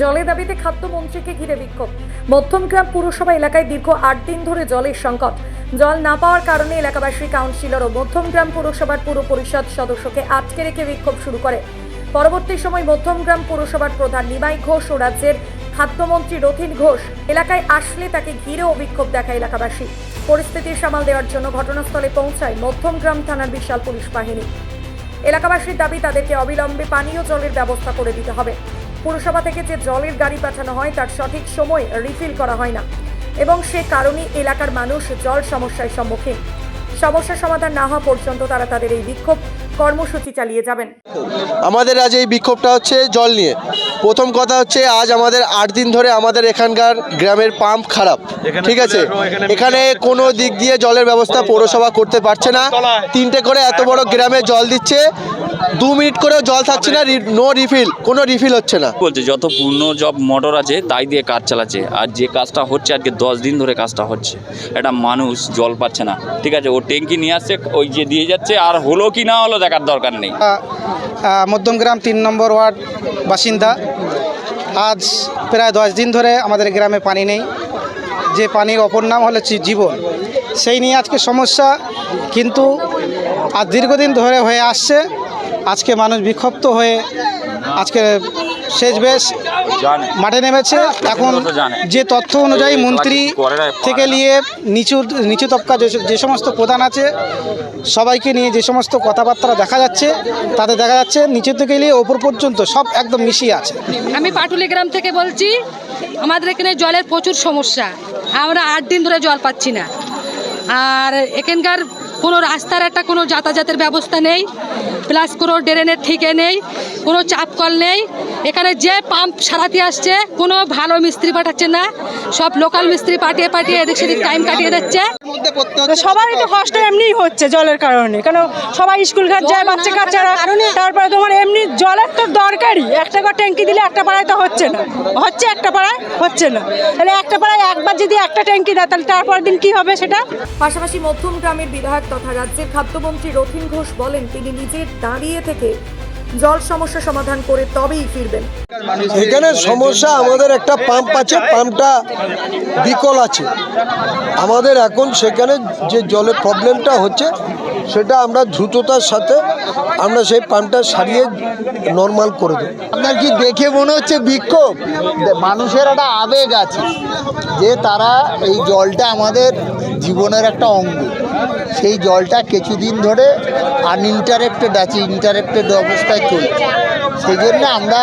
জলের দাবিতে খাদ্যমন্ত্রীকে ঘিরে বিক্ষোভ। মধ্যমগ্রাম পুরসভা এলাকায় দীর্ঘ আট দিন ধরে জলের সংকট। জল না পাওয়ার কারণে এলাকাবাসী, কাউন্সিলর ও মধ্যমগ্রাম পুরসভার পুর পরিষদ সদস্যকে আটকে রেখে বিক্ষোভ শুরু করে। পরবর্তী সময় মধ্যমগ্রাম পুরসভার প্রধান নিমাই ঘোষ ও রাজ্যের খাদ্যমন্ত্রী রথিন ঘোষ এলাকায় আসলে তাকে ঘিরেও বিক্ষোভ দেখায় এলাকাবাসী। পরিস্থিতি সামাল দেওয়ার জন্য ঘটনাস্থলে পৌঁছায় মধ্যমগ্রাম থানার বিশাল পুলিশ বাহিনী। এলাকাবাসীর দাবি, তাদেরকে অবিলম্বে পানীয় জলের ব্যবস্থা করে দিতে হবে। পুরসভা থেকে যে জলের গাড়ি পাঠানো হয়, তার সঠিক সময় রিফিল করা হয় না। এবং সে কারণে এলাকার মানুষ জল সমস্যার সম্মুখীন। সমস্যা সমাধান না হওয়া পর্যন্ত তারা তাদের এই বিক্ষোভ কর্মসূচি চালিয়ে যাবেন। আমাদের আজ এই বিক্ষোভটা হচ্ছে জল নিয়ে। প্রথম কথা হচ্ছে আজ আমাদের আট দিন ধরে আমাদের এখানকার গ্রামের পাম্প খারাপ। ঠিক আছে? এখানে কোনো দিক দিয়ে জলের ব্যবস্থা পৌরসভা করতে পারছে না। তিনটে করে এত বড় গ্রামে জল দিচ্ছে। দু মিনিট করেও জল থাকছে না নো রিফিল কোনো রিফিল হচ্ছে না। বলছে যত পূর্ণ জব মোটর আছে তাই দিয়ে কাজ চালাচ্ছে। আর যে কাজটা হচ্ছে আজকে দশ দিন ধরে কাজটা হচ্ছে। একটা মানুষ জল পাচ্ছে না। ঠিক আছে ও ট্যাঙ্কি নিয়ে আসছে ওই যে দিয়ে যাচ্ছে আর হলো কি না হলো দেখার দরকার নেই। মধ্যমগ্রাম তিন নম্বর ওয়ার্ড বাসিন্দা। আজ প্রায় দশ দিন ধরে আমাদের গ্রামে পানি নেই। যে পানির অপর নাম হলো জীবন। সেই নিয়ে আজকে সমস্যা, কিন্তু আর দীর্ঘদিন ধরে হয়ে আসছে। আজকে মানুষ বিক্ষুব্ধ হয়ে আজকে শেষ বেশ, মাঠে নেমেছে। এখন যে তথ্য অনুযায়ী মন্ত্রী থেকে নিয়ে নিচু নিচু তবকা যে সমস্ত প্রধান আছে, সবাইকে নিয়ে যে সমস্ত কথাবার্তা দেখা যাচ্ছে, তাতে দেখা যাচ্ছে নিচু থেকে নিয়ে ওপর পর্যন্ত সব একদম মিশিয়ে আছে। আমি পাটুলি গ্রাম থেকে বলছি, আমাদের এখানে জলের প্রচুর সমস্যা। আমরা আট দিন ধরে জল পাচ্ছি না। আর এখানকার কোনো রাস্তার একটা কোনো যাতায়াতের ব্যবস্থা নেই, প্লাস কোনো ড্রেনের ঠিকে নেই, কোনো চাপ কল নেই। এখানে যে পাম্প সারাতে আসছে কোনো ভালো মিস্ত্রি পাঠাচ্ছে না। সব লোকাল মিস্ত্রি পাঠিয়ে পাঠিয়ে এদিক সেদিক টাইম কাটিয়ে দিচ্ছে। সবারই তো কষ্ট এমনিই হচ্ছে জলের কারণে। কেন সবাই স্কুল ঘাট যায় বাচ্চা কাচ্চারা তারপরে তোমার এমনি জলের তো দরকারই। একটা করে ট্যাঙ্কি দিলে একটা পাড়ায় তো হচ্ছে না। হচ্ছে একটা পাড়ায় হচ্ছে না। তাহলে একটা পাড়ায় একবার যদি একটা ট্যাঙ্কি দেয় তাহলে তারপর দিন কি হবে সেটা? পাশাপাশি মধ্যম গ্রামের বিধায়ক তথা রাজ্যের খাদ্যমন্ত্রী রথিন ঘোষ বলেন তিনি নিজের দাঁড়িয়ে থেকে জল সমস্যা সমাধান করে তবেই ফিরবেন। এখানে সমস্যা আমাদের একটা পাম্প আছে পাম্পটা বিকল আছে। আমাদের এখন সেখানে যে জলের প্রবলেমটা হচ্ছে সেটা আমরা দ্রুততার সাথে আমরা সেই পাম্পটা সারিয়ে নর্মাল করে দেবো। আপনার কি দেখে মনে হচ্ছে বিক্ষোভ? মানুষের একটা আবেগ আছে যে তারা এই জলটা আমাদের জীবনের একটা অঙ্গ। সেই জলটা কিছুদিন ধরে আনইন্টারেক্টেড আছে ইন্টারেক্টেড অবস্থায় চলছে। সেই জন্য আমরা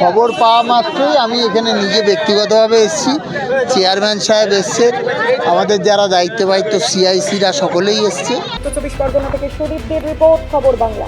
খবর পাওয়া মাত্রই আমি এখানে নিজে ব্যক্তিগতভাবে এসেছি। চেয়ারম্যান সাহেব এসছে, আমাদের যারা দায়িত্ব পায়িত্ব সিআইসিরা সকলেই এসছে। চব্বিশ পরগনা থেকে সুদীপদের রিপোর্ট, খবর বাংলা।